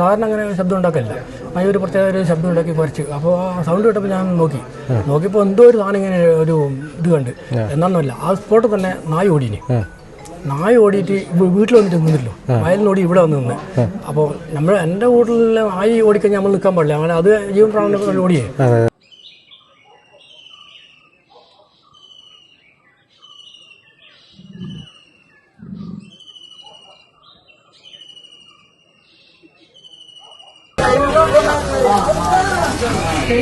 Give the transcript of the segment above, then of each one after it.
സാധാരണ അങ്ങനെ ശബ്ദം ഉണ്ടാക്കില്ല അതിന് ഒരു പ്രത്യേക ഒരു ശബ്ദം ഉണ്ടാക്കി കുറച്ച്. അപ്പോൾ ആ സൗണ്ട് കേട്ടപ്പോൾ ഞാൻ നോക്കി. നോക്കിയപ്പോൾ എന്തോ ഒരു സാധനം ഇങ്ങനെ ഒരു ഇത് കണ്ട്. എന്നാന്നല്ല ആ സ്പോട്ടിൽ തന്നെ നായ ഓടിയിന്. നായ ഓടിയിട്ട് വീട്ടിൽ വന്നിട്ട് നിന്നില്ലോ വയലിനോടി ഇവിടെ വന്ന് നിന്ന്. അപ്പോൾ നമ്മൾ എന്റെ വീട്ടിലെ നായ ഓടിക്കഴിഞ്ഞാൽ നമ്മൾ നിൽക്കാൻ പാടില്ല. അങ്ങനെ അത് ജീവൻ പ്രാണന ഓടിയേ. അതെ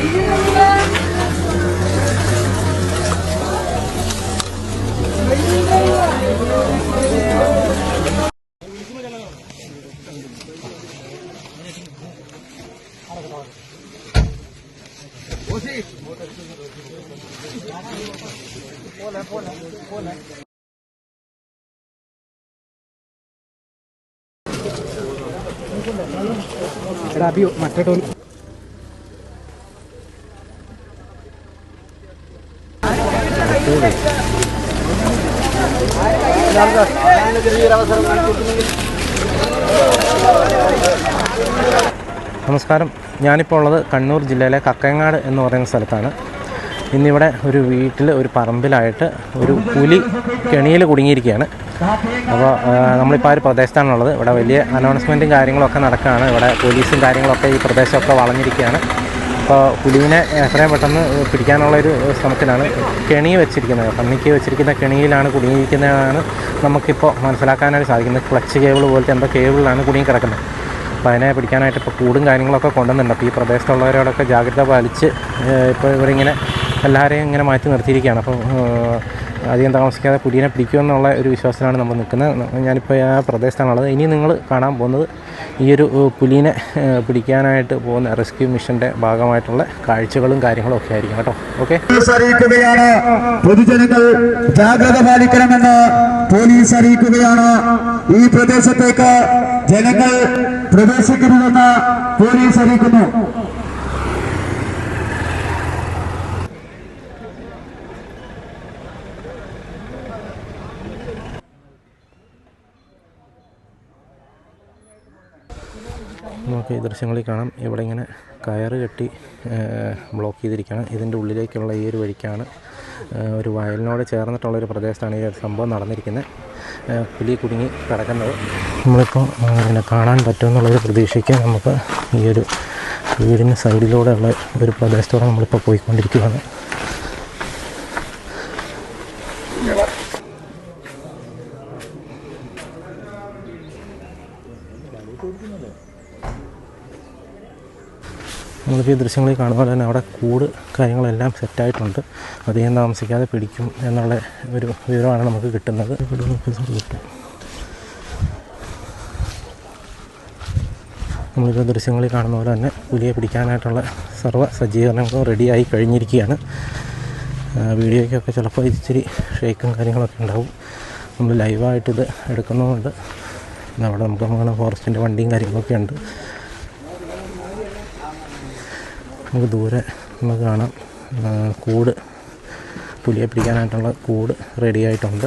എടാ അബി മറ്റേ നമസ്കാരം. ഞാനിപ്പോൾ ഉള്ളത് കണ്ണൂർ ജില്ലയിലെ കക്കയങ്ങാട് എന്ന് പറയുന്ന സ്ഥലത്താണ്. ഇന്നിവിടെ ഒരു വീട്ടിൽ ഒരു പറമ്പിലായിട്ട് ഒരു പുലി കെണിയിൽ കുടുങ്ങിയിരിക്കുകയാണ്. അപ്പോൾ നമ്മളിപ്പോൾ ആ ഒരു പ്രദേശത്താണുള്ളത്. ഇവിടെ വലിയ അനൗൺസ്മെന്റും കാര്യങ്ങളൊക്കെ നടക്കുകയാണ്. ഇവിടെ പോലീസും കാര്യങ്ങളൊക്കെ ഈ പ്രദേശമൊക്കെ വളഞ്ഞിരിക്കുകയാണ്. അപ്പോൾ പുലിനെ എത്രയും പെട്ടെന്ന് പിടിക്കാനുള്ള ഒരു ശ്രമത്തിലാണ് കെണി വെച്ചിരിക്കുന്നത്. പന്നിക്ക് വെച്ചിരിക്കുന്ന കെണിയിലാണ് കുടുങ്ങിയിരിക്കുന്നതാണ് നമുക്കിപ്പോൾ മനസ്സിലാക്കാനായിട്ട് സാധിക്കുന്നത്. ക്ലച്ച് കേബിൾ പോലത്തെ എന്തോ കേബിളിലാണ് കുടുങ്ങി കിടക്കുന്നത്. അപ്പോൾ അതിനെ പിടിക്കാനായിട്ട് ഇപ്പോൾ കൂടും കാര്യങ്ങളൊക്കെ കൊണ്ടുവന്നുണ്ട് അപ്പോൾ ഈ പ്രദേശത്തുള്ളവരോടൊക്കെ ജാഗ്രത പാലിച്ച് ഇപ്പോൾ ഇവരിങ്ങനെ എല്ലാവരെയും ഇങ്ങനെ മാറ്റി നിർത്തിയിരിക്കുകയാണ്. അപ്പോൾ അധികം താമസിക്കാതെ പുലിയനെ പിടിക്കുമെന്നുള്ള ഒരു വിശ്വാസത്തിലാണ് നമ്മൾ നിൽക്കുന്നത്. ഞാനിപ്പോൾ ആ പ്രദേശത്താണുള്ളത്. ഇനി നിങ്ങൾ കാണാൻ പോകുന്നത് ഈ ഒരു പുലിനെ പിടിക്കാനായിട്ട് പോകുന്ന റെസ്ക്യൂ മിഷന്റെ ഭാഗമായിട്ടുള്ള കാഴ്ചകളും കാര്യങ്ങളും ഒക്കെ ആയിരിക്കും കേട്ടോ. ഓക്കെ? അറിയിക്കുകയാണ്. പൊതുജനങ്ങൾ ജാഗ്രത പാലിക്കണമെന്ന് പോലീസ് അറിയിക്കുകയാണ്. ഈ പ്രദേശത്തേക്ക് ജനങ്ങൾ പ്രവേശിക്കരുതെന്ന് പോലീസ് അറിയിക്കുന്നു. നമുക്ക് ഈ ദൃശ്യങ്ങളിൽ കാണാം. ഇവിടെ ഇങ്ങനെ കയറ് കെട്ടി ബ്ലോക്ക് ചെയ്തിരിക്കുകയാണ്. ഇതിന്റെ ഉള്ളിലേക്കുള്ള ഈ ഒരു വഴിക്കാണ് ഒരു വയലിനോട് ചേർന്നിട്ടുള്ള ഒരു പ്രദേശത്താണ് ഈ സംഭവം നടന്നിരിക്കുന്നത്. പുലി കുടുങ്ങി കിടക്കുന്നത്. നമ്മളിപ്പോൾ ഇങ്ങനെ കാണാൻ പറ്റുമെന്നുള്ളൊരു പ്രതീക്ഷയ്ക്ക് നമുക്ക് ഈ ഒരു വീടിന് സൈഡിലൂടെയുള്ള ഒരു പ്രദേശത്തോടെ നമ്മളിപ്പോൾ പോയിക്കൊണ്ടിരിക്കുകയാണ്. നമ്മളിപ്പോൾ ഈ ദൃശ്യങ്ങളിൽ കാണുന്ന തന്നെ അവിടെ കൂട് കാര്യങ്ങളെല്ലാം സെറ്റായിട്ടുണ്ട് അധികം താമസിക്കാതെ പിടിക്കും എന്നുള്ള ഒരു വിവരമാണ് നമുക്ക് കിട്ടുന്നത്. നമ്മളിപ്പോൾ ദൃശ്യങ്ങളിൽ കാണുന്ന പോലെ തന്നെ പുലിയെ പിടിക്കാനായിട്ടുള്ള സർവ സജ്ജീകരണങ്ങളും റെഡിയായി കഴിഞ്ഞിരിക്കുകയാണ്. വീഡിയോയ്ക്കൊക്കെ ചിലപ്പോൾ ഇച്ചിരി ഷേക്കും കാര്യങ്ങളൊക്കെ ഉണ്ടാവും. നമ്മൾ ലൈവായിട്ടിത് എടുക്കുന്നതുകൊണ്ട് അവിടെ നമുക്ക് അങ്ങനെ ഫോറസ്റ്റിന്റെ വണ്ടിയും കാര്യങ്ങളൊക്കെ ഉണ്ട്. നമുക്ക് ദൂരെ നമുക്ക് കാണാം. കൂട് പുലിയെ പിടിക്കാനായിട്ടുള്ള കൂട് റെഡി ആയിട്ടുണ്ട്.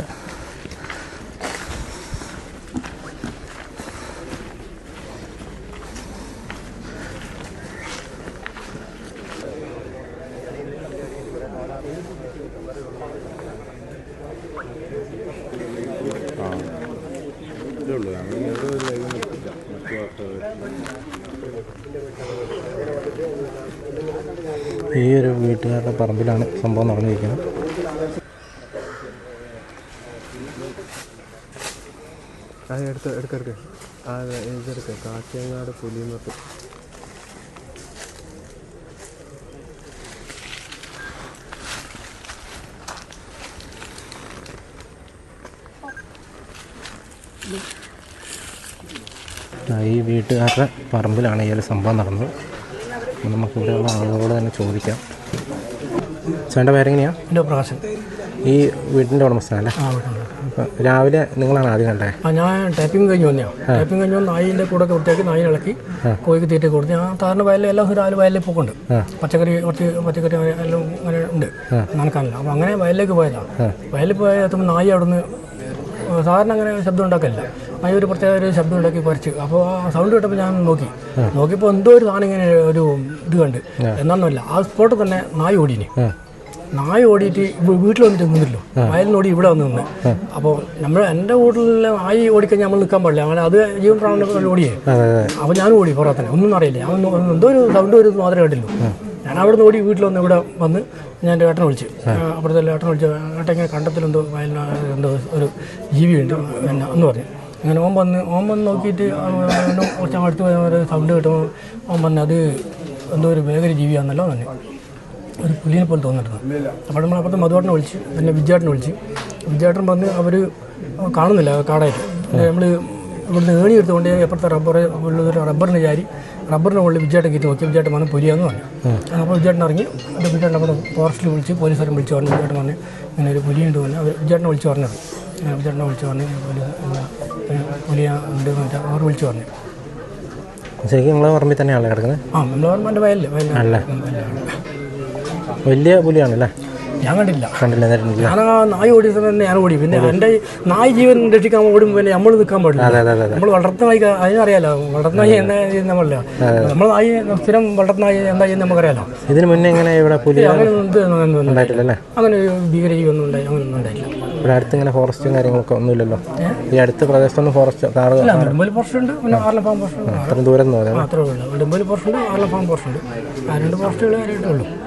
ഈ ഒരു വീട്ടുകാരുടെ പറമ്പിലാണ് സംഭവം നടന്നിരിക്കുന്നത്. അത് എടുത്ത് എടുക്ക എടുക്ക. ആ ഇതെടുക്ക കാക്കിയങ്ങാട് പുലിമത്ത് ഈ വീട്ടുകാരുടെ പറമ്പിലാണ് ഈ ഒരു സംഭവം നടന്നത്. അപ്പോൾ നമുക്ക് ഇവിടെയുള്ള ആളുകളോട് തന്നെ ചോദിക്കാം. ചേട്ടന്റെ പേരെങ്ങനെയാണ് എന്റെ പ്രകാശൻ. ഈ വീടിന്റെ ഉടമസ്ഥനല്ലേ അപ്പം രാവിലെ നിങ്ങളാണ് ആദ്യം കണ്ടേ? ആ ഞാൻ ടൈപ്പിംഗ് കഴിഞ്ഞ് വന്നെയാണ് ടൈപ്പിംഗ് കഴിഞ്ഞ് വന്ന് നായിന്റെ കൂടെ ഒക്കെ വൃത്തിയാക്കി നായി ഇളക്കി കോഴിക്ക് തീറ്റ കൊടുത്ത്. ഞാൻ താറിന്റെ വയലിൽ എല്ലാം രാവിലെ വയലിൽ പോക്കുണ്ട്. പച്ചക്കറി കുറച്ച് പച്ചക്കറി എല്ലാം അങ്ങനെ ഉണ്ട്. നനക്കാനില്ല അപ്പോൾ അങ്ങനെ വയലിലേക്ക് പോയതാണ് വയലിൽ പോയ എത്തുമ്പോൾ നായി അവിടെ നിന്ന് സാധാരണ അങ്ങനെ ശബ്ദം ഉണ്ടാക്കില്ല അതിന് ഒരു പ്രത്യേക ഒരു ശബ്ദം ഉണ്ടാക്കി കുറച്ച്. അപ്പോൾ ആ സൗണ്ട് കേട്ടപ്പോൾ ഞാൻ നോക്കി. നോക്കിയപ്പോൾ എന്തോ ഒരു സാധനം ഇങ്ങനെ ഒരു ഇത് കണ്ട്. എന്നൊന്നുമില്ല ആ സ്പോട്ടിൽ തന്നെ നായ ഓടിന്. നായ ഓടിയിട്ട് വീട്ടിൽ വന്നിട്ട് നിന്നില്ലോ വയലിനോടി ഇവിടെ വന്ന് നിന്ന്. അപ്പോൾ നമ്മൾ എന്റെ വീട്ടിൽ നായി ഓടിക്കഴിഞ്ഞാൽ നമ്മൾ നിൽക്കാൻ പാടില്ല. അങ്ങനെ അത് ജീവൻ പ്രാണന ഓടിയേ. അപ്പോൾ ഞാനും ഓടി പുറത്തന്നെ ഒന്നും അറിയില്ല. അവൻ എന്തോ ഒരു സൗണ്ട് ഒരു മാത്രമേ കേട്ടില്ലൂ ഞാൻ അവിടെ നിന്ന് ഓടി വീട്ടിൽ വന്ന് ഇവിടെ വന്ന് ഞാൻ എന്റെ ഏട്ടനെ വിളിച്ചു. അപ്പുറത്തെ ഏട്ടനെ വിളിച്ചു. ഏട്ടൻ ഇങ്ങനെ കണ്ടത്തിലെന്തോ വയലിന് എന്തോ ഒരു ജീവിയുണ്ട് എന്നെ എന്ന് പറഞ്ഞു. അങ്ങനെ ഓൻ വന്ന് ഓൻ വന്ന് നോക്കിയിട്ട് കുറച്ച് അടുത്ത് ഒരു സൗണ്ട് കിട്ടുമ്പോൾ ഓൻ പറഞ്ഞു അത് എന്തോ ഒരു വേഗം ജീവിയാണെന്നല്ലോ തന്നെ ഒരു പുലിനെ പോലെ തോന്നിട്ടുണ്ട് അപ്പോൾ നമ്മൾ അപ്പുറത്തെ മധുവാട്ടനെ വിളിച്ച് പിന്നെ വിജയാട്ടനെ വിളിച്ച്. വിജയാട്ടൻ വന്ന് അവർ കാണുന്നില്ല കാടായിട്ട്. നമ്മൾ ഇവിടുന്ന് ഏണി എടുത്തുകൊണ്ട് എപ്പുറത്തെ റബ്ബർ ഉള്ളൊരു റബ്ബറിന് ചാരി റബ്ബറിന് മുകളിൽ വിജയേട്ടൻ കയറ്റി നോക്കി. വിജയേട്ടൻ വന്ന് പൊരിയാന്ന് പറഞ്ഞു. അപ്പോൾ വിജയേട്ടൻ ഇറങ്ങി. അപ്പോൾ വിജയേട്ടൻ അവിടെ ഫോറസ്റ്റിൽ വിളിച്ച് പോലീസുകാരൻ വിളിച്ച് പറഞ്ഞു. വിജയേട്ടൻ പറഞ്ഞു ഇങ്ങനെ ഒരു പുലിയുണ്ട് പറഞ്ഞു. അവർ വിജയേട്ടനെ വിളിച്ച് പറഞ്ഞത്. വിജയേട്ടനെ വിളിച്ച് പറഞ്ഞു പുലിയ ഉണ്ട് മറ്റേ അവർ വിളിച്ച് പറഞ്ഞു. ശരിക്കും നിങ്ങളെ പറമ്പിൽ തന്നെയാണ് കിടക്കുന്നത്? ആ നമ്മളെ ഓർമ്മ വയലിൽ വയലിൽ വലിയ പുലിയാണല്ലേ? ഞാൻ കണ്ടില്ല. കണ്ടില്ല ഞാൻ ആ നായ ഓടിയ തന്നെ ഞാൻ ഓടി. പിന്നെ എന്റെ നായ് ജീവൻ രക്ഷിക്കാൻ ഓടും പിന്നെ നമ്മൾ നിൽക്കാൻ പാടില്ല. നമ്മൾ വളർത്തുന്ന നായി അതിനറിയാലോ വളർത്തുന്ന നായി ചെയ്യുന്ന നമ്മളല്ല നമ്മൾ നായി സ്ഥിരം വളർത്തുന്ന നായി എന്താ ചെയ്യുന്ന നമുക്കറിയാലോ? ഇതിന് മുന്നേ എങ്ങനെ ഇവിടെ പുലി അങ്ങനെ ഭീകര അങ്ങനെ ഭീകരജീവൊന്നും ഉണ്ടായി അങ്ങനെ ഒന്നും ഉണ്ടായില്ല ഇവിടെ അടുത്ത് ഇങ്ങനെ ഫോറസ്റ്റും കാര്യങ്ങളൊക്കെ ഒന്നുമില്ലല്ലോ? ഈ അടുത്ത പ്രദേശത്തൊന്നും ഫോറസ്റ്റ് താറ് നെടുമ്പൽ ഉണ്ട് പിന്നെ ആറല ഫാം ഫോറസ്റ്റ് ഉണ്ട്. അത്രയും ദൂരം എന്ന് ഉള്ളൂ. നെടുമ്പൽ പോർഷൻ ഉണ്ട് ആറളം ഫാം പോർഷൻ ഉണ്ട്. ആ രണ്ട് ഫോറസ്റ്റുകൾ കാര്യമായിട്ടേ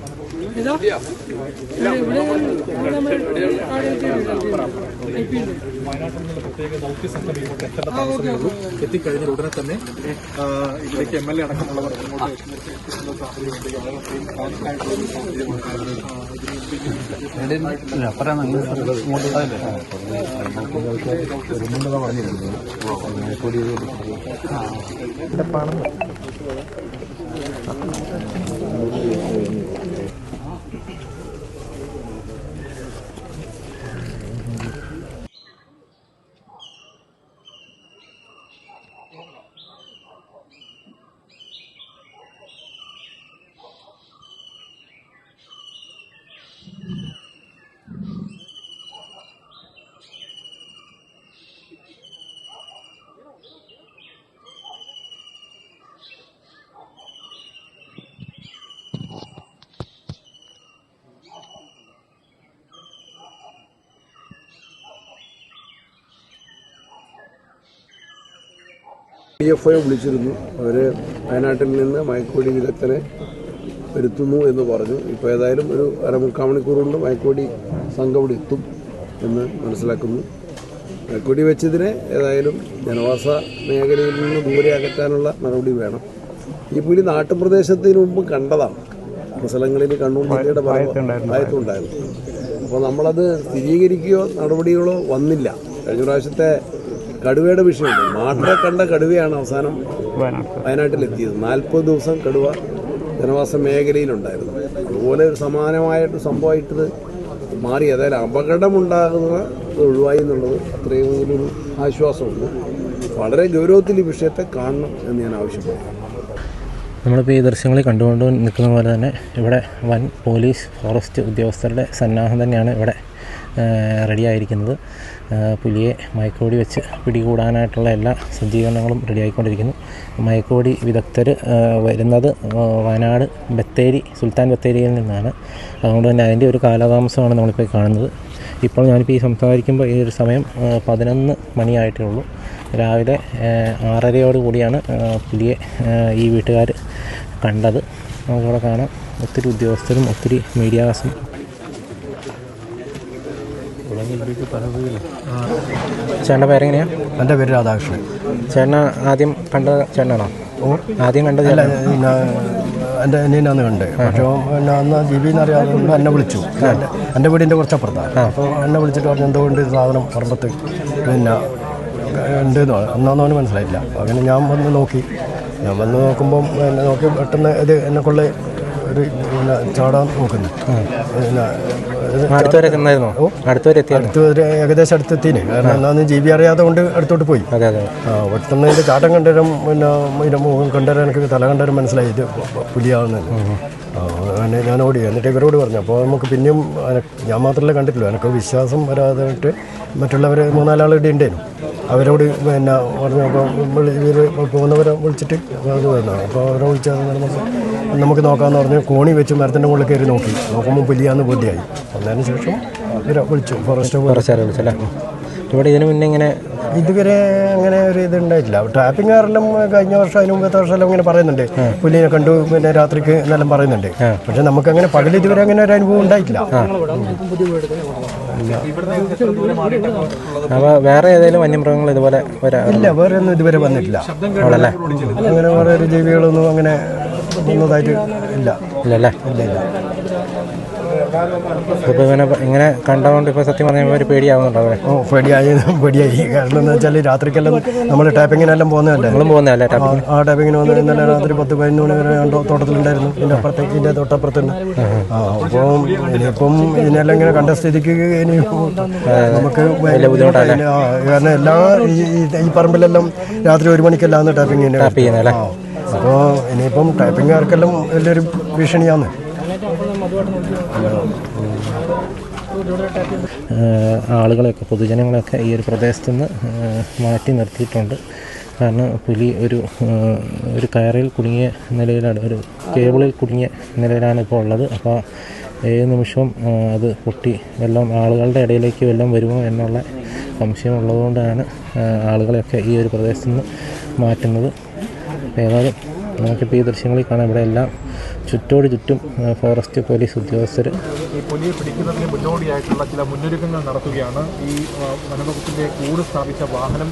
എത്തിക്കഴിഞ്ഞാൽ ഉടനെ തന്നെ ഇവിടേക്ക് എം എൽ എ അടക്കമുള്ളവർ ഇവിടെ എത്തുന്ന ഡി എഫ് ഐ വിളിച്ചിരുന്നു. അവർ വയനാട്ടിൽ നിന്ന് മയക്കുവടി വിദഗ്ധനെ വരുത്തുന്നു എന്ന് പറഞ്ഞു. ഇപ്പോൾ ഏതായാലും ഒരു അരമുക്കാൽ മണിക്കൂർ കൊണ്ട് മയക്കുവെടി സംഘം ഇവിടെ എത്തും എന്ന് മനസ്സിലാക്കുന്നു. മയക്കുവടി വെച്ചതിനെ ഏതായാലും ജനവാസ മേഖലയിൽ നിന്ന് ദൂരെ അകറ്റാനുള്ള നടപടി വേണം. ഈ പുലി നാട്ടുപ്രദേശത്തിന് മുമ്പ് കണ്ടതാണ്. സ്ഥലങ്ങളിൽ കണ്ണൂർ ജില്ലയുടെ ഭാഗത്തുണ്ടായിരുന്നു അപ്പോൾ നമ്മളത് സ്ഥിരീകരിക്കുകയോ നടപടികളോ വന്നില്ല. കഴിഞ്ഞ പ്രാവശ്യത്തെ കടുവയുടെ വിഷയമുണ്ട്. മാട്ടിനെ കണ്ട കടുവയാണ് അവസാനം വയനാട്ടിലെത്തിയത്. നാൽപ്പത് ദിവസം കടുവ ജനവാസ മേഖലയിലുണ്ടായിരുന്നു. അതുപോലെ ഒരു സമാനമായിട്ട് സംഭവമായിട്ടത് മാറി. അതായത് അപകടമുണ്ടാകുന്ന ഒഴിവായി എന്നുള്ളത് അത്രയും ഒരു ആശ്വാസമുണ്ട്. വളരെ ഗൗരവത്തിൽ ഈ വിഷയത്തെ കാണണം എന്ന് ഞാൻ ആവശ്യപ്പെടുന്നു. നമ്മളിപ്പോൾ ഈ ദൃശ്യങ്ങളിൽ കണ്ടുകൊണ്ട് നിൽക്കുന്ന പോലെ തന്നെ ഇവിടെ വൻ പോലീസ് ഫോറസ്റ്റ് ഉദ്യോഗസ്ഥരുടെ സന്നാഹം തന്നെയാണ് ഇവിടെ റെഡിയായിരിക്കുന്നത്. പുലിയെ മയക്കോടി വെച്ച് പിടികൂടാനായിട്ടുള്ള എല്ലാ സജ്ജീകരണങ്ങളും റെഡിയായിക്കൊണ്ടിരിക്കുന്നു. മയക്കോടി വിദഗ്ധർ വരുന്നത് വയനാട് ബത്തേരി സുൽത്താൻ ബത്തേരിയിൽ നിന്നാണ്. അതുകൊണ്ട് തന്നെ അതിന്റെ ഒരു കാലതാമസമാണ് നമ്മളിപ്പോൾ കാണുന്നത്. ഇപ്പോൾ ഞാനിപ്പോൾ ഈ സംസാരിക്കുമ്പോൾ ഈ ഒരു സമയം പതിനൊന്ന് മണിയായിട്ടേ ഉള്ളൂ രാവിലെ ആറരയോട് കൂടിയാണ് പുലിയെ ഈ വീട്ടുകാർ കണ്ടത്. നമുക്കിവിടെ കാണാം. ഒത്തിരി ഉദ്യോഗസ്ഥരും ഒത്തിരി മീഡിയാസും ചേട്ടന്റെ പേരെങ്ങനെയാ? എന്റെ പേര് രാധാകൃഷ്ണൻ. ചേട്ടൻ ആദ്യം കണ്ട ചേട്ടനാണോ? ഓ. ആദ്യം കണ്ട അല്ല എന്റെ അനിയനാന്ന് കണ്ട്. പക്ഷേ പിന്നെ അന്ന് ജിബി എന്നറിയാതെ എന്നെ വിളിച്ചു. എന്റെ വീടിന്റെ കുറച്ചപ്പുറത്താണ്. അപ്പോൾ എന്നെ വിളിച്ചിട്ട് പറഞ്ഞു എന്തുകൊണ്ട് സാധനം പറമ്പത്ത് പിന്നെ ഉണ്ട് എന്ന് പറഞ്ഞു. അന്നൊന്നും അവന് മനസ്സിലായില്ല. അങ്ങനെ ഞാൻ വന്ന് നോക്കി. ഞാൻ വന്ന് നോക്കുമ്പം എന്നെ നോക്കി പെട്ടെന്ന് ഇത് എന്നെ കൊള്ള പിന്നെ ചാടാൻ നോക്കുന്നത് പിന്നെ അടുത്തുവരെ ചെന്നായിരുന്നോ അടുത്തുവരെ ഏകദേശം അടുത്തെത്തിന് കാരണം എന്നാന്ന് ജി ബി അറിയാതെ കൊണ്ട് അടുത്തോട്ട് പോയി. അതെ അതെ. ആ പെട്ടെന്ന് ഇതിന്റെ ചാട്ടം കണ്ടുവരും പിന്നെ ഇതിന്റെ മുഖം കണ്ടുവരാൻ എനിക്ക് തല കണ്ടുവരും മനസ്സിലായി. ഇത് പുലിയാവുന്നത് ആ അങ്ങനെ ഞാൻ ഓടി. എന്നിട്ട് ഇവരോട് പറഞ്ഞു അപ്പോൾ നമുക്ക് പിന്നെയും ഞാൻ മാത്രമല്ല കണ്ടിട്ടില്ല എനിക്ക് വിശ്വാസം വരാതായിട്ട് മറ്റുള്ളവർ മൂന്നാലാൾ ഉണ്ടായിരുന്നു. അവരോട് പിന്നെ പറഞ്ഞു അപ്പോൾ ഇവർ പോകുന്നവരെ വിളിച്ചിട്ട് അത് പറഞ്ഞു അപ്പോൾ അവരെ വിളിച്ചാൽ നമുക്ക് നമുക്ക് നോക്കാമെന്ന് പറഞ്ഞ് കോണി വെച്ച് മരത്തിന്റെ മുകളിൽ കയറി നോക്കി. നോക്കുമ്പോൾ പുലിയാന്ന് ബോധ്യമായി വന്നതിന് ശേഷം ഇവരെ വിളിച്ചു ഫോറസ്റ്റ് കുറച്ചേരം വിളിച്ചല്ലേ? ഇവിടെ ഇതിന് മുന്നേ ഇങ്ങനെ ഇതുവരെ അങ്ങനെ ഒരു ഇത് ഉണ്ടായിട്ടില്ല. ടാപ്പിംഗുകാരെല്ലാം കഴിഞ്ഞ വർഷം അതിന് മുമ്പത്തെ വർഷം ഇങ്ങനെ പറയുന്നുണ്ട്. പുലിനെ കണ്ടു പിന്നെ രാത്രിക്ക് എന്നെല്ലാം പറയുന്നുണ്ട്. പക്ഷെ നമുക്ക് അങ്ങനെ പകൽ ഇതുവരെ അങ്ങനെ ഒരു അനുഭവം ഉണ്ടായിട്ടില്ല. അപ്പോൾ വേറെ ഏതെങ്കിലും വന്യമൃഗങ്ങൾ ഇതുപോലെ വരാ ഇല്ല വേറെ ഒന്നും ഇതുവരെ വന്നിട്ടില്ല. ആണല്ലേ അങ്ങനെ വേറെ ഒരു ജീവികളൊന്നും അങ്ങനെ വന്നതായിട്ട് ഇല്ല. ഇല്ലല്ലേ? ഇല്ല ഇല്ല. ഇപ്പോൾ ഇങ്ങനെ ഇങ്ങനെ കണ്ടതുകൊണ്ട് ഇപ്പോൾ സത്യം പറഞ്ഞാൽ ഒരു പേടിയാവുന്നുണ്ടോ അവരെ ഓ പേടിയായി പേടിയായി. കാരണം എന്ന് വെച്ചാൽ രാത്രിക്കെല്ലാം നമ്മൾ ടാപ്പിങ്ങിനെല്ലാം പോകുന്നതല്ലേ? നമ്മളും പോകുന്നതല്ലേ ആ, ആ ടാപ്പിങ്ങിന് വന്ന് ഇന്നലെ രാത്രി പത്ത് പതിനൊന്ന് മണി വരെ തോട്ടത്തിലുണ്ടായിരുന്നു. ഇതിന്റെ അപ്പുറത്തേക്ക് ഇതിന്റെ തൊട്ടപ്പുറത്ത് തന്നെ ആ അപ്പം ഇനിയിപ്പം ഇതിനെല്ലാം ഇങ്ങനെ കണ്ട സ്ഥിതിക്ക് ഇനി നമുക്ക് വലിയ ബുദ്ധിമുട്ടല്ല? കാരണം എല്ലാ ഈ പറമ്പിലെല്ലാം രാത്രി ഒരു മണിക്കെല്ലാം ടാപ്പിങ് ടാപ്പ് ചെയ്യുന്നത് അപ്പോൾ ഇനിയിപ്പം ടാപ്പിങ്ങുകാർക്കെല്ലാം വലിയൊരു ഭീഷണിയാണ്. ആളുകളെയൊക്കെ പൊതുജനങ്ങളെയൊക്കെ ഈ ഒരു പ്രദേശത്ത് നിന്ന് മാറ്റി നിർത്തിയിട്ടുണ്ട്. കാരണം പുലി ഒരു ഒരു കയറിൽ കുടുങ്ങിയ നിലയിലാണ് ഒരു കേബിളിൽ കുടുങ്ങിയ നിലയിലാണ് ഇപ്പോൾ ഉള്ളത്. അപ്പോൾ ഏത് നിമിഷവും അത് പൊട്ടി വെള്ളം ആളുകളുടെ ഇടയിലേക്ക് വെള്ളം വരുമോ എന്നുള്ള സംശയം ഉള്ളതുകൊണ്ടാണ് ആളുകളെയൊക്കെ ഈ ഒരു പ്രദേശത്ത് നിന്ന് മാറ്റുന്നത്. ഏതായാലും നമുക്കിപ്പോൾ ഈ ദൃശ്യങ്ങളിൽ കാണാം. ഇവിടെ എല്ലാം ചുറ്റോട് ചുറ്റും ഫോറസ്റ്റ് പോലീസ് ഉദ്യോഗസ്ഥർ ഈ പുലിയെ പിടിക്കുന്നതിന് മുന്നോടിയായിട്ടുള്ള ചില മുന്നൊരുക്കങ്ങൾ നടത്തുകയാണ്. ഈ വനംവകുപ്പിന്റെ കൂട് സ്ഥാപിച്ച വാഹനം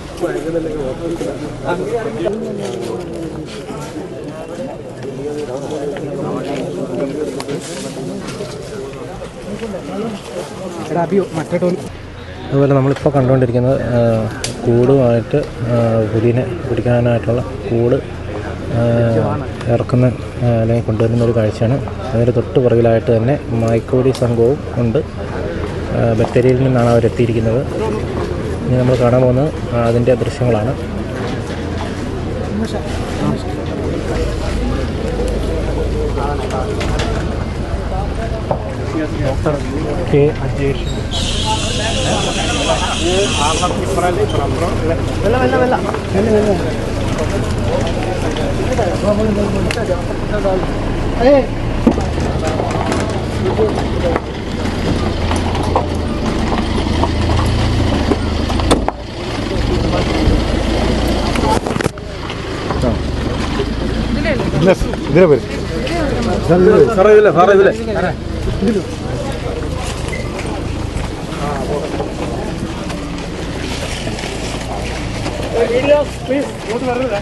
അതുപോലെ നമ്മളിപ്പോൾ കണ്ടുകൊണ്ടിരിക്കുന്നത് കൂടുമായിട്ട് പുലിനെ പിടിക്കാനായിട്ടുള്ള കൂട് ഇറക്കുന്ന അല്ലെങ്കിൽ കൊണ്ടുവരുന്ന ഒരു കാഴ്ചയാണ്. അതിന്റെ തൊട്ട് പുറകിലായിട്ട് തന്നെ മായ്ക്കോടി സംഘവും ഉണ്ട്. ബത്തേരിയിൽ നിന്നാണ് അവരെത്തിയിരിക്കുന്നത്. ഇനി നമ്മൾ കാണാൻ പോകുന്നത് അതിന്റെ ദൃശ്യങ്ങളാണ്. K. Ajesh Evet. Nasıl? Dire bari. Saray bile, saray bile. Gidiyor. İlyas, please. What var öyle?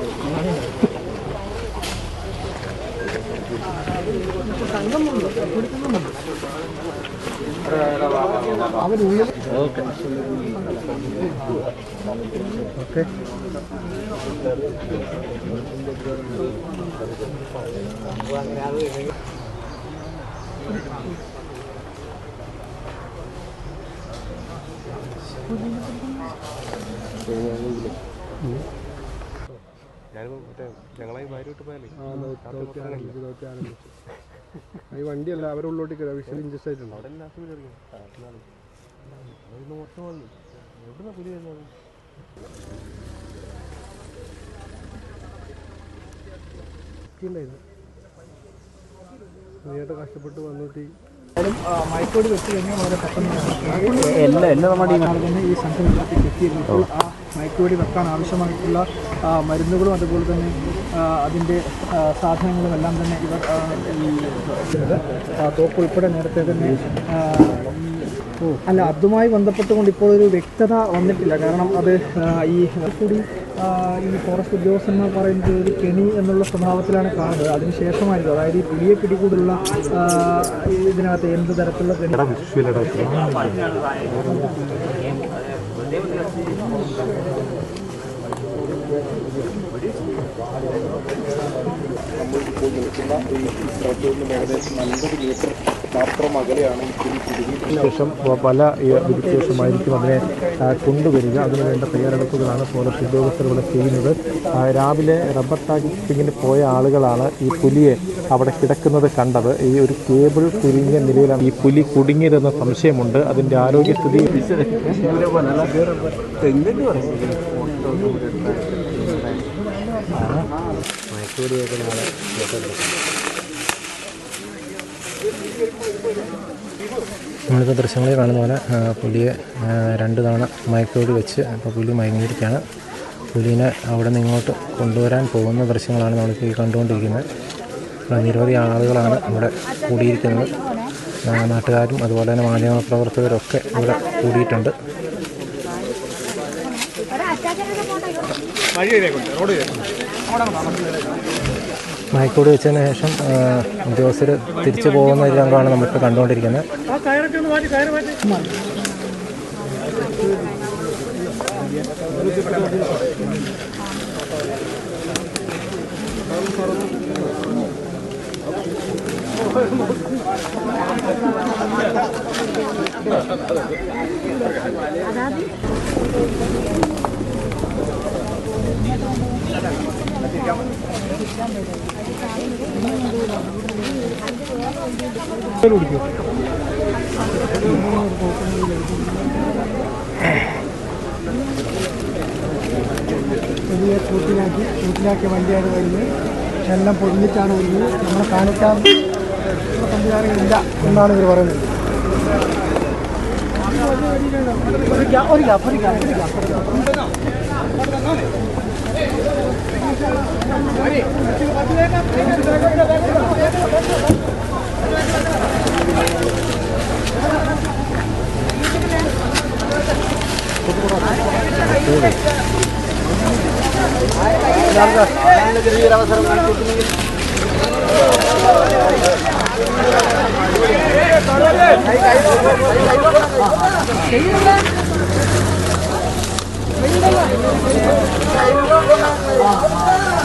അവരുള്ളിൽ ഓക്കെ ഓക്കെ Thank you. വണ്ടിയല്ല അവരുള്ളോട്ട് കയറി വിഷൽ ഇഞ്ചസ് ആയിട്ടുണ്ട്. നേരിട്ട് കഷ്ടപ്പെട്ട് വന്നിട്ട്. മയക്കോട് വെച്ച് കഴിഞ്ഞാൽ വളരെ പെട്ടെന്ന് തന്നെ ഈ സംഘം എത്തിയിരുന്നു ആ മയക്കുവെടി വെക്കാൻ ആവശ്യമായിട്ടുള്ള മരുന്നുകളും അതുപോലെ തന്നെ അതിന്റെ സാധനങ്ങളും എല്ലാം തന്നെ ഇവർ ഈ തോക്ക് ഉൾപ്പെടെ നേരത്തെ തന്നെ അല്ല അതുമായി ബന്ധപ്പെട്ടുകൊണ്ട് ഇപ്പോൾ ഒരു വ്യക്തത വന്നിട്ടില്ല. കാരണം അത് ഈ കൂടി ഈ ഫോറസ്റ്റ് ഉദ്യോഗസ്ഥന്മാർ പറയുന്നത് ഒരു കെണി എന്നുള്ള സ്വഭാവത്തിലാണ് കാണുന്നത്. അതിനുശേഷമായിരുന്നു അതായത് ഈ പുലിയെ പിടികൂടുള്ള ഇതിനകത്ത് എന്ത് തരത്തിലുള്ള കെണി നമ്മളിപ്പോൾ നിൽക്കുന്ന ഈ സ്ഥലത്ത് നിന്നും ഏകദേശം അൻപത് മീറ്റർ മാത്രം അകലെയാണ് ഈ ശേഷം പല വിദ്യാഭ്യാസമായിരിക്കും അതിനെ കൊണ്ടുവരിക. അതിനുവേണ്ട തയ്യാറെടുപ്പുകളാണ് ഫോറസ്റ്റ് ഉദ്യോഗസ്ഥർ ഇവിടെ ചെയ്യുന്നത് രാവിലെ റബ്ബർ ടാക്കിങ്ങിന് പോയ ആളുകളാണ് ഈ പുലിയെ അവിടെ കിടക്കുന്നത് കണ്ടത്. ഈ ഒരു കേബിൾ കുരുങ്ങിയ നിലയിലാണ് ഈ പുലി കുടുങ്ങിയതെന്ന സംശയമുണ്ട്. അതിന്റെ ആരോഗ്യസ്ഥിതി നമ്മളിപ്പോൾ ദൃശ്യങ്ങളിൽ കാണുന്ന പോലെ പുലിയെ രണ്ട് തവണ മയക്കോട് വെച്ച് അപ്പോൾ പുലി മയങ്ങിയിരിക്കുകയാണ്. പുലിനെ അവിടെ നിന്ന് ഇങ്ങോട്ട് കൊണ്ടുവരാൻ പോകുന്ന ദൃശ്യങ്ങളാണ് നമ്മളിപ്പോൾ ഈ കണ്ടുകൊണ്ടിരിക്കുന്നത്. നിരവധി ആളുകളാണ് ഇവിടെ കൂടിയിരിക്കുന്നത്. നാട്ടുകാരും അതുപോലെ തന്നെ മാധ്യമ പ്രവർത്തകരൊക്കെ ഇവിടെ കൂടിയിട്ടുണ്ട്. മയക്കോടി വെച്ചതിന് ശേഷം ഉദ്യോഗസ്ഥർ തിരിച്ചു പോകുന്ന ഒരു രംഗമാണ് നമ്മളിപ്പോൾ കണ്ടുകൊണ്ടിരിക്കുന്നത്. പുലിയെ കൂട്ടിലാക്കി കൂട്ടിലാക്കിയ വണ്ടിയാണ് വരുന്നത്. എല്ലാം പൊതിഞ്ഞിട്ടാണ് വരുന്നത്. നമ്മളെ കാണിക്കാൻ സംവിധാനങ്ങളില്ല എന്നാണ് ഇവർ പറയുന്നത്. ഒരു ഗ്യാപ്പ് ഒരു ഗ്യാപ്പ്, ഒരു ഗ്യാപ്പ്, ഒരു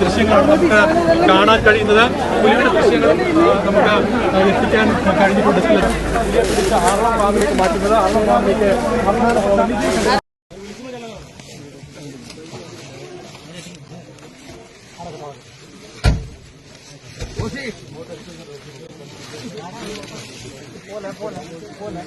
ദൃശ്യങ്ങളാണ് നമുക്ക് കാണാൻ കഴിയുന്നത് പുലിയുടെ ദൃശ്യങ്ങളും നമുക്ക് എത്തിക്കാൻ കഴിഞ്ഞിട്ടുണ്ട് ഭാഗത്തേക്ക് മാറ്റുന്നത് ആറാം ഭാഗത്തേക്ക് അവസാന ഹോളം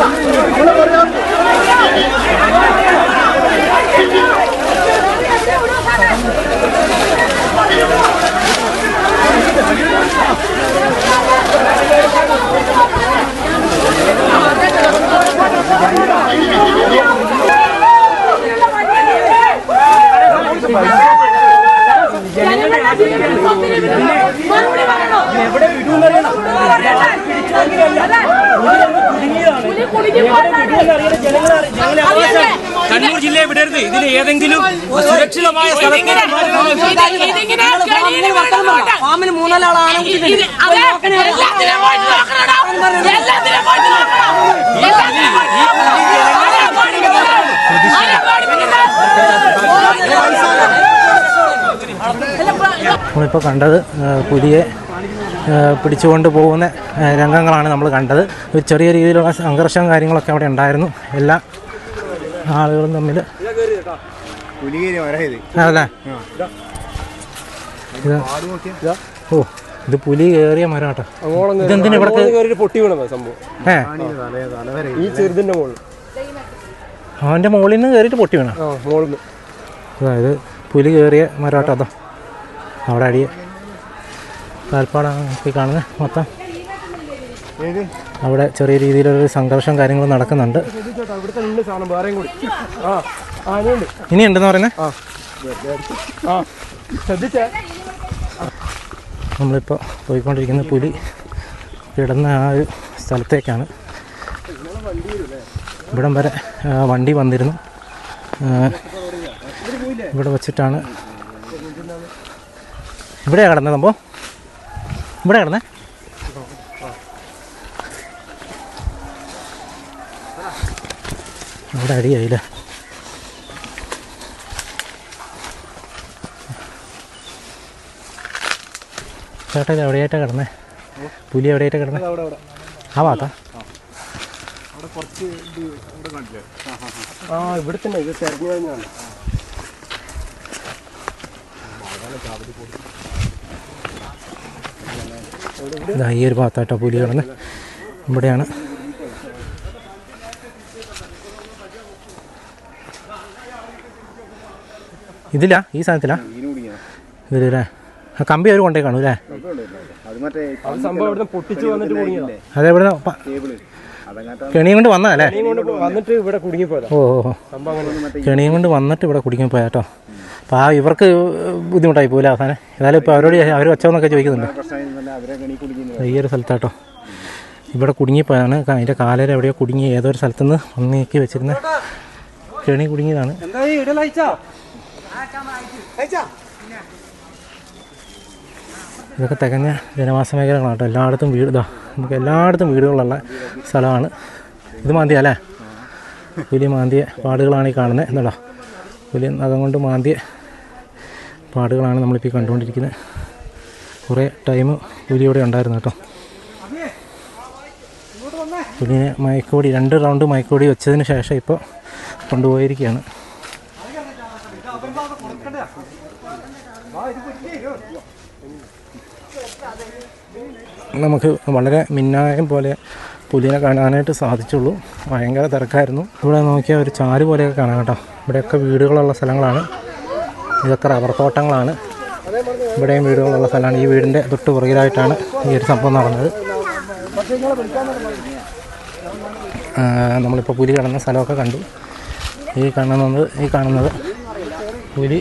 올라가려 ആരാ സുരക്ഷിതമായ ആരാ മൂന്നാലാളാണ് നമ്മളിപ്പോൾ കണ്ടത് പുലിയെ പിടിച്ചുകൊണ്ട് പോകുന്ന രംഗങ്ങളാണ് നമ്മൾ കണ്ടത്. ഒരു ചെറിയ രീതിയിലുള്ള സംഘർഷവും കാര്യങ്ങളൊക്കെ അവിടെ ഉണ്ടായിരുന്നു. എല്ലാ ആളുകളും തമ്മിൽ. അതല്ലേ ഓ ഇത് പുലി കയറിയ മരാട്ടോ. ഇതെന്തിനാ ഇവിടെ പൊട്ടി വീണതാ സംഭവം. ഈ ചെറുതിന്റെ മുകളിൽ അവന്റെ മുകളിൽ നിന്ന് കയറിയിട്ട് പൊട്ടി വീണ? അതായത് പുലി കയറിയ മരാട്ടോ അതോ. അവിടെ അടിയെ താൽപ്പാടാണ് കാണുന്നത് മൊത്തം. അവിടെ ചെറിയ രീതിയിലൊരു സംഘർഷം കാര്യങ്ങൾ നടക്കുന്നുണ്ട്. ഇനി ഉണ്ടെന്ന് പറയുന്നത് നമ്മളിപ്പോൾ പോയിക്കൊണ്ടിരിക്കുന്ന പുലി കിടന്ന ആ ഒരു സ്ഥലത്തേക്കാണ്. ഇവിടം വരെ വണ്ടി വന്നിരുന്നു. ഇവിടെ വച്ചിട്ടാണ്. ഇവിടെയാണ് കിടന്നത് സംഭവം? ഇവിടെ കിടന്നേ? അവിടെ അടിയായില്ലേ ചേട്ടാ ഇത് എവിടെയായിട്ടാണ് കിടന്നേ? പുലി എവിടെയായിട്ടാ കിടന്നേ? ആ ഭാഗത്താ? ആ. ഇവിടെ തന്നെ ഇത് തെരഞ്ഞു കഴിഞ്ഞാണ്. ഈ ഒരു ഭാഗത്തായിട്ടാ പുലി കിടന്ന്. ഇവിടെയാണ്. ഇതിലാ? ഈ സാധനത്തിലാ? ഇതിലല്ലേ? ആ കമ്പി അവർ കൊണ്ടേ കാണൂ അല്ലേ? അതെ ഇവിടെ കെണിയും കൊണ്ട് വന്നതല്ലേ ഓ കെണിയും കൊണ്ട് വന്നിട്ട് ഇവിടെ കുടുങ്ങി പോയാ കേട്ടോ. അപ്പൊ ആ ഇവർക്ക് ബുദ്ധിമുട്ടായി പോകില്ല അവസാനം? ഏതായാലും ഇപ്പോൾ അവരോട് അവർ വെച്ചോന്നൊക്കെ ചോദിക്കുന്നുണ്ട്. ഈ ഒരു സ്ഥലത്താട്ടോ ഇവിടെ കുടുങ്ങിപ്പോയാണ് അതിന്റെ അതിന്റെ കാലര എവിടെയോ കുടുങ്ങി ഏതോ ഒരു സ്ഥലത്തുനിന്ന് വന്നേക്കി വെച്ചിരുന്ന കെണി കുടുങ്ങിയതാണ്. ഇതൊക്കെ തികഞ്ഞ ജനവാസ മേഖലകളാണ് കേട്ടോ. എല്ലായിടത്തും വീട് ഇതാ നമുക്ക് എല്ലായിടത്തും വീടുകളുള്ള സ്ഥലമാണ്. ഇത് മാന്തിയ അല്ലേ? പുലി മാന്തിയ പാടുകളാണ് ഈ കാണുന്നത്. എന്നുള്ള വലിയ നഖം കൊണ്ട് മാന്തിയ പാടുകളാണ് നമ്മളിപ്പോൾ കണ്ടുകൊണ്ടിരിക്കുന്നത്. കുറേ ടൈം പുലി ഇവിടെ ഉണ്ടായിരുന്നു കേട്ടോ. പുലിനെ മയക്കോടി രണ്ട് റൗണ്ട് മയക്കോടി വെച്ചതിന് ശേഷം ഇപ്പോൾ കൊണ്ടുപോയിരിക്കുകയാണ്. നമുക്ക് വളരെ മിന്നായം പോലെ പുലിനെ കാണാനായിട്ട് സാധിച്ചുള്ളൂ. ഭയങ്കര തിരക്കായിരുന്നു. ഇവിടെ നോക്കിയാൽ ഒരു ചാൽ പോലെയൊക്കെ കാണാം കേട്ടോ. ഇവിടെയൊക്കെ വീടുകളുള്ള സ്ഥലങ്ങളാണ്. ഇതൊക്കെ റബ്ബർ തോട്ടങ്ങളാണ്. ഇവിടെയും വീടുകളുള്ള സ്ഥലമാണ്. ഈ വീടിന്റെ തൊട്ട് പുറകിലായിട്ടാണ് ഈ ഒരു സംഭവം നടന്നത്. നമ്മളിപ്പോൾ പുലി കിടന്ന സ്ഥലമൊക്കെ കണ്ടു. ഈ കാണുന്നത് ഈ കാണുന്നത് പുലി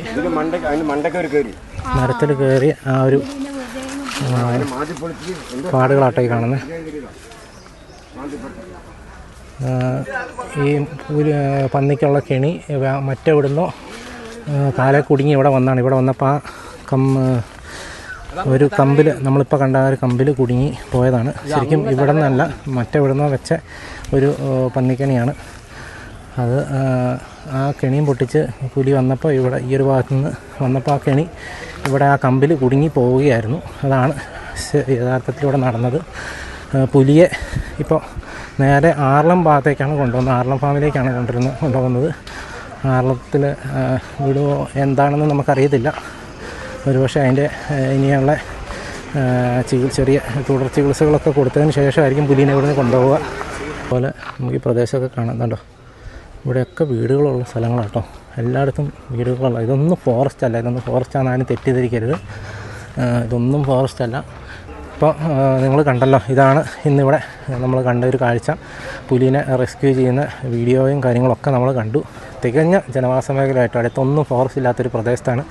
മരത്തിൽ കയറി ആ ഒരു ആ, പാടുകളാട്ടോ ഈ കാണുന്നത് ഈ പന്നിക്കുള്ള കെണി മറ്റെവിടുന്നോ കാലെ കുടുങ്ങി ഇവിടെ വന്നാണ്. ഇവിടെ വന്നപ്പോൾ ആ കം ഒരു കമ്പിൽ നമ്മളിപ്പോൾ കണ്ട ഒരു കമ്പിൽ കുടുങ്ങി പോയതാണ്. ശരിക്കും ഇവിടെ നിന്നല്ല മറ്റെവിടുന്നോ വെച്ച ഒരു പന്നിക്കണിയാണ്. അത് ആ, കെണിയും പൊട്ടിച്ച് പുലി വന്നപ്പോൾ ഇവിടെ ഈ ഒരു ഭാഗത്തു നിന്ന് വന്നപ്പോൾ ആ കെണി ഇവിടെ ആ കമ്പിൽ കുടുങ്ങി പോവുകയായിരുന്നു. അതാണ് യഥാർത്ഥത്തിൽ ഇവിടെ നടന്നത്. പുലിയെ ഇപ്പോൾ നേരെ ആറളം ഭാഗത്തേക്കാണ് കൊണ്ടുവന്നത്. ആറളം ഫാമിലേക്കാണ് കൊണ്ടുവരുന്നത് കൊണ്ടുപോകുന്നത് ആർളത്തിൽ വിടുവോ എന്താണെന്ന് നമുക്കറിയത്തില്ല. ഒരുപക്ഷെ അതിന്റെ ഇനിയുള്ള ചികിത്സ ചെറിയ തുടർ ചികിത്സകളൊക്കെ കൊടുത്തതിന് ശേഷമായിരിക്കും പുലിനെ ഇവിടുന്ന് കൊണ്ടുപോവുക. അതുപോലെ നമുക്ക് ഈ പ്രദേശമൊക്കെ കാണുന്നുണ്ടോ ഇവിടെയൊക്കെ വീടുകളുള്ള സ്ഥലങ്ങളാണ് കേട്ടോ എല്ലായിടത്തും വീടുകളുള്ള ഇതൊന്നും ഫോറസ്റ്റ് അല്ല ഇതൊന്നും ഫോറസ്റ്റ് ആണെന്ന് തെറ്റിദ്ധരിക്കരുത്. ഇതൊന്നും ഫോറസ്റ്റ് അല്ല. ഇപ്പോൾ നിങ്ങൾ കണ്ടല്ലോ ഇതാണ് ഇന്നിവിടെ നമ്മൾ കണ്ട ഒരു കാഴ്ച. പുലിനെ റെസ്ക്യൂ ചെയ്യുന്ന വീഡിയോയും കാര്യങ്ങളൊക്കെ നമ്മൾ കണ്ടു. തികഞ്ഞ ജനവാസ മേഖലയായിട്ട് അടുത്തൊന്നും ഫോറസ്റ്റ് ഇല്ലാത്തൊരു പ്രദേശത്താണ്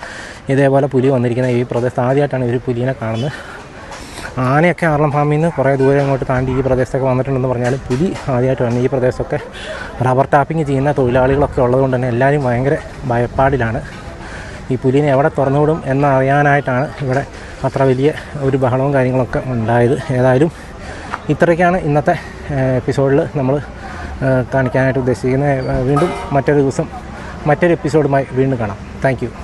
ഇതേപോലെ പുലി വന്നിരിക്കുന്നത്. ഈ പ്രദേശത്ത് ആദ്യമായിട്ടാണ് ഒരു പുലിനെ കാണുന്നത്. ആനയൊക്കെ ആറളം ഫാമിൽ നിന്ന് കുറേ ദൂരം അങ്ങോട്ട് താണ്ടി ഈ പ്രദേശത്തൊക്കെ വന്നിട്ടുണ്ടെന്ന് പറഞ്ഞാലും പുലി ആദ്യമായിട്ട് വന്നു ഈ പ്രദേശത്തൊക്കെ റബ്ബർ ടാപ്പിംഗ് ചെയ്യുന്ന തൊഴിലാളികളൊക്കെ ഉള്ളതുകൊണ്ട് തന്നെ എല്ലാവരും ഭയങ്കര ഭയപ്പാടിലാണ്. ഈ പുലിനെ എവിടെ തുറന്നുവിടും എന്നറിയാനായിട്ടാണ് ഇവിടെ അത്ര വലിയ ഒരു ബഹളവും കാര്യങ്ങളൊക്കെ ഉണ്ടായത്. ഏതായാലും ഇത്രയൊക്കെയാണ് ഇന്നത്തെ എപ്പിസോഡിൽ നമ്മൾ കാണിക്കാനായിട്ട് ഉദ്ദേശിക്കുന്നത്. വീണ്ടും മറ്റൊരു ദിവസം മറ്റൊരു എപ്പിസോഡുമായി വീണ്ടും കാണാം. താങ്ക്